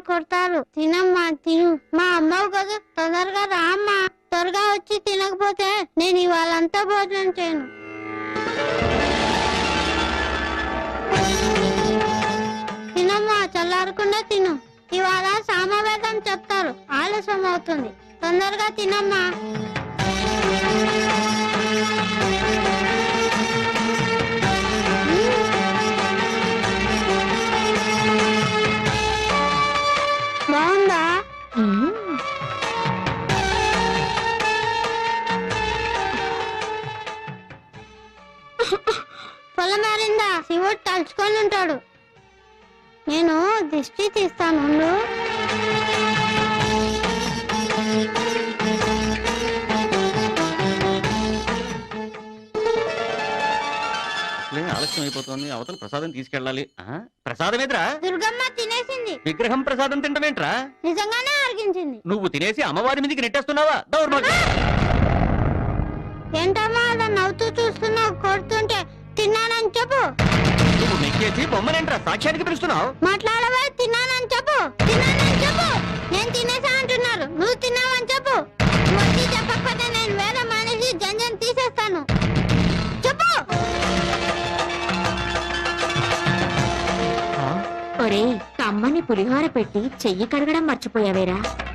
కొడతారు కొడతారు. తినమ్మా తిను. మా అమ్మవు కదా తొందరగా రామ్మా. త్వరగా వచ్చి తినకపోతే నేను ఇవాళంతా భోజనం చేయను. తినమ్మా చల్లారకుండా తిను. ఇవాళ సామవేదం చెప్తారు. ఆలస్యం అవుతుంది తొందరగా తినమ్మా. పొలం మారిందా శివుడు తలుచుకొని ఉంటాడు. నేను దిష్టి తీస్తాను ఆలస్యం అయిపోతుంది. అవతల ప్రసాదం తీసుకెళ్ళాలి. ఆ? ప్రసాదం ఎదురా దుర్గమ్మ తినేసింది. విగ్రహం ప్రసాదం తింటమేంట్రా? నిజంగానే అరిగించింది. నువ్వు తినేసి అమ్మవారి మీదకి నెట్టేస్తున్నావా? దౌర్భాగ్యం. ఏంటమ్మా అలా నవ్వుతూ చూస్తున్నావు? కొడుతుంటే తిన్నానని చెప్పు. నువ్వు నెక్కేసి బొమ్మనేంట్రా సాక్ష్యానికి పిలుస్తున్నావు? మాట్లాడవే? తిన్నానని చెప్పు. తిన్నానని చెప్పు. నేను తినేసా అంటున్నారు. నువ్వు తిన్నావని చెప్పు. నువ్వు వచ్చి చెప్పకపోతే నేను వేరే మనిషి జంజన్ తీసేస్తాను. చెప్పు. కమ్మని పులిహోర పెట్టి చెయ్యి కడగడం మర్చిపోయావేరా?